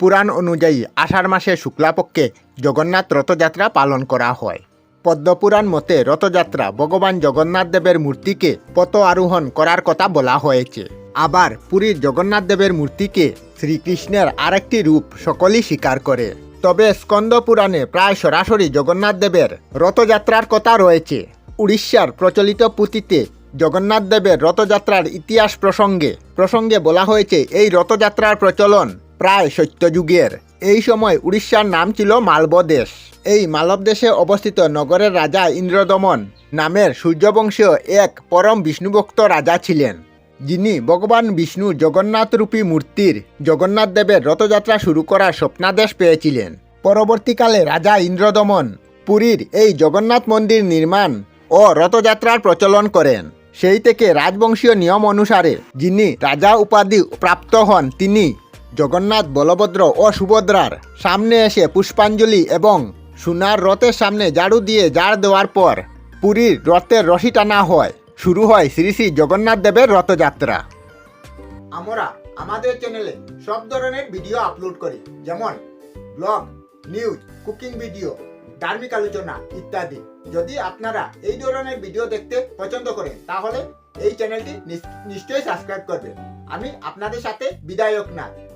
পুরাণ অনুযায়ী আষাঢ় মাসে শুক্লাপক্ষে জগন্নাথ রথযাত্রা পালন করা হয়। পদ্মপুরাণ মতে রথযাত্রা ভগবান জগন্নাথ দেবের মূর্তিকে পত আরোহণ করার কথা বলা হয়েছে। আবার পুরীর জগন্নাথ দেবের মূর্তিকে শ্রীকৃষ্ণের আরেকটি রূপ সকলেই স্বীকার করে। তবে স্কন্দ পুরাণে প্রায় সরাসরি জগন্নাথ দেবের রথযাত্রার কথা রয়েছে। উড়িষ্যার প্রচলিত পুঁথিতে জগন্নাথ দেবের রথযাত্রার ইতিহাস প্রসঙ্গে প্রসঙ্গে বলা হয়েছে, এই রথযাত্রার প্রচলন প্রায় সত্যযুগের এই সময় উড়িষ্যার নাম ছিল মালব দেশ। এই মালব দেশে অবস্থিত নগরের রাজা ইন্দ্রদমন নামের সূর্যবংশীয় এক পরম বিষ্ণুভক্ত রাজা ছিলেন। যিনি ভগবান বিষ্ণু জগন্নাথরূপী মূর্তির জগন্নাথ দেবের রথযাত্রা শুরু করার স্বপ্নাদেশ পেয়েছিলেন। পরবর্তীকালে রাজা ইন্দ্রদমন পুরীর এই জগন্নাথ মন্দির নির্মাণ ও রথযাত্রার প্রচলন করেন। সেই থেকে রাজবংশীয় নিয়ম অনুসারে যিনি রাজা উপাধি প্রাপ্ত হন, তিনি জগন্নাথ বলভদ্র ও সুভদ্রার সামনে এসে পুষ্পাঞ্জলি এবং সোনার রথের সামনে ঝাড়ু দিয়ে জাড় দেওয়ার পর পুরীর রথের রশি টানা হয়। শুরু হয় শ্রী শ্রী জগন্নাথ দেবের রথযাত্রা। আমরা আমাদের চ্যানেলে সব ধরনের ভিডিও আপলোড করি। যেমন ব্লগ নিউজ কুকিং ভিডিও ধার্মিক আলোচনা ইত্যাদি। যদি আপনারা এই ধরনের ভিডিও দেখতে পছন্দ করেন, তাহলে এই চ্যানেলটি নিশ্চয়ই সাবস্ক্রাইব করবেন। আমি আপনাদের সাথে বিদায়ক না।